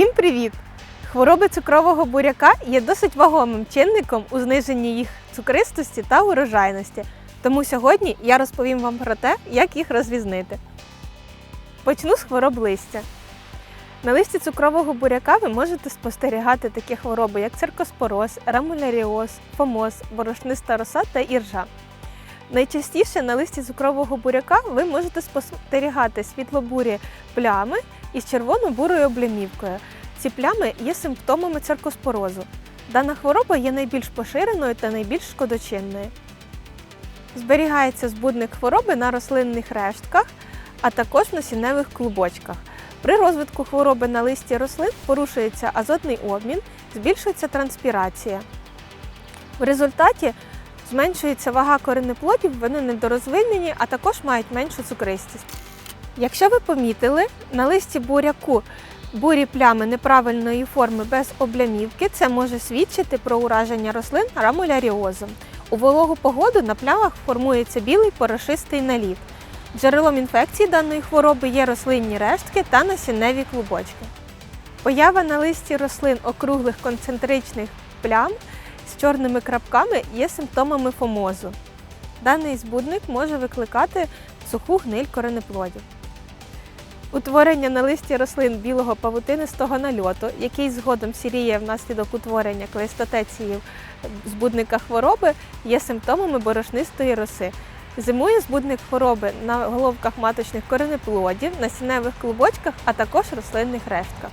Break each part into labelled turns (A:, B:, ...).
A: Всім привіт! Хвороби цукрового буряка є досить вагомим чинником у зниженні їх цукристості та урожайності. Тому сьогодні я розповім вам про те, як їх розрізнити. Почну з хвороб листя. На листі цукрового буряка ви можете спостерігати такі хвороби, як циркоспороз, рамуляріоз, фомоз, борошниста роса та іржа. Найчастіше на листі цукрового буряка ви можете спостерігати світлобурі плями із червоно-бурою облямівкою. Ці плями є симптомами циркоспорозу. Дана хвороба є найбільш поширеною та найбільш шкодочинною. Зберігається збудник хвороби на рослинних рештках, а також на сінневих клубочках. При розвитку хвороби на листі рослин порушується азотний обмін, збільшується транспірація. В результаті зменшується вага коренеплодів, вони недорозвинені, а також мають меншу цукристість. Якщо ви помітили, на листі буряку бурі плями неправильної форми без облямівки, це може свідчити про ураження рослин рамуляріозом. У вологу погоду на плямах формується білий порошистий наліт. Джерелом інфекції даної хвороби є рослинні рештки та насінневі клубочки. Поява на листі рослин округлих концентричних плям з чорними крапками є симптомами фомозу. Даний збудник може викликати суху гниль коренеплодів. Утворення на листі рослин білого павутинистого нальоту, який згодом сіріє внаслідок утворення клейстотеціїв збудника хвороби, є симптомами борошнистої роси. Зимує збудник хвороби на головках маточних коренеплодів, насінневих клубочках, а також рослинних рештках.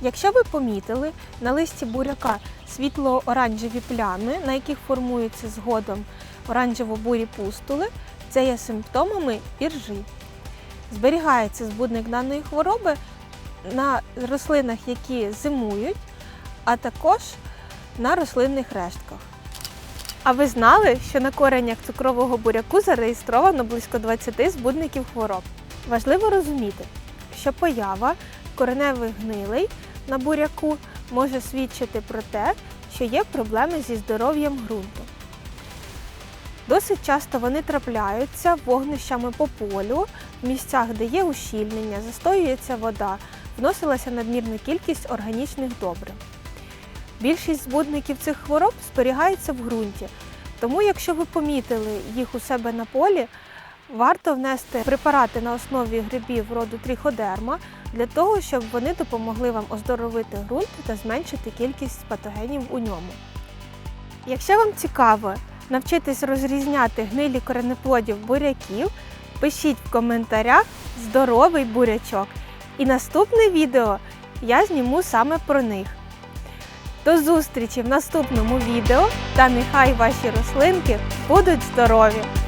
A: Якщо ви помітили на листі буряка світло-оранжеві плями, на яких формуються згодом оранжево-бурі пустули, це є симптомами іржі. Зберігається збудник даної хвороби на рослинах, які зимують, а також на рослинних рештках. А ви знали, що на коренях цукрового буряку зареєстровано близько 20 збудників хвороб? Важливо розуміти, що поява кореневих гнилей на буряку може свідчити про те, що є проблеми зі здоров'ям ґрунту. Досить часто вони трапляються вогнищами по полю, в місцях, де є ущільнення, застоюється вода, вносилася надмірна кількість органічних добрив. Більшість збудників цих хвороб зберігається в ґрунті, тому якщо ви помітили їх у себе на полі, варто внести препарати на основі грибів роду тріходерма для того, щоб вони допомогли вам оздоровити ґрунт та зменшити кількість патогенів у ньому. Якщо вам цікаво навчитись розрізняти гнилі коренеплодів буряків, пишіть в коментарях здоровий бурячок. І наступне відео я зніму саме про них. До зустрічі в наступному відео та нехай ваші рослинки будуть здорові!